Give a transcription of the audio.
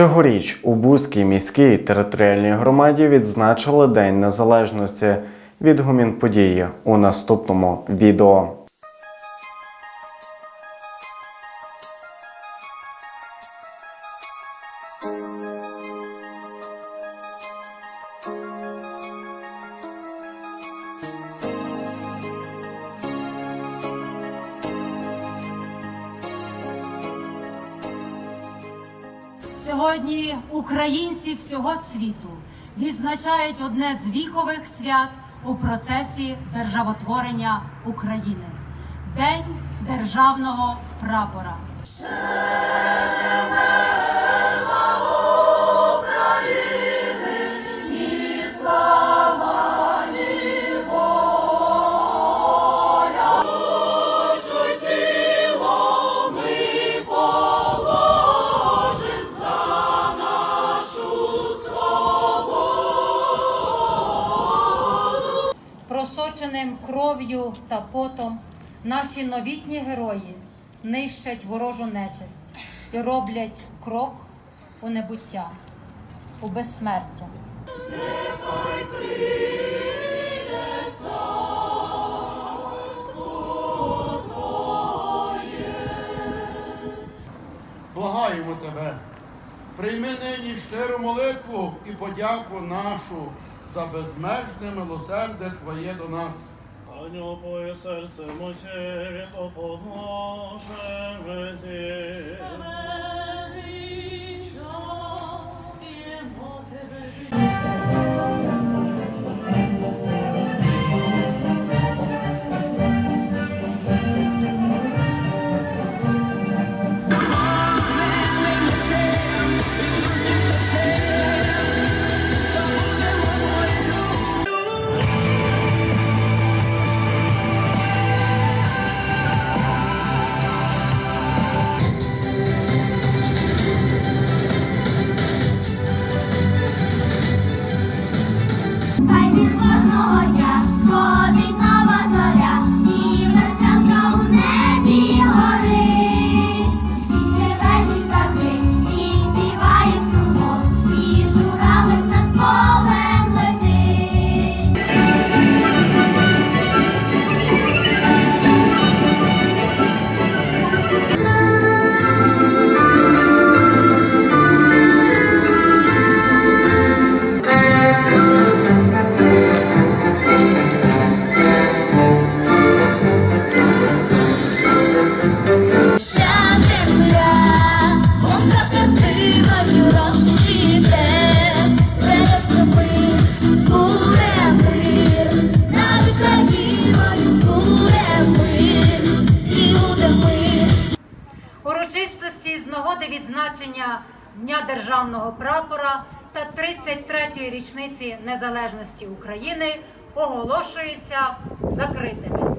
Цьогоріч у Бузькій міській територіальній громаді відзначили День Незалежності. Відгумін події у наступному відео. Сьогодні українці всього світу відзначають одне з віхових свят у процесі державотворення України День державного прапора. Просоченим кров'ю та потом наші новітні герої нищать ворожу нечисть і роблять крок у небуття, у безсмертя. Благаємо тебе, прийми нині щиру молитву і подяку нашу за безмежне милосердя Твоє до нас. Аню твоє серце моє він допоможе Урочистості з нагоди відзначення Дня державного прапора та 33-ї річниці незалежності України оголошується закритими.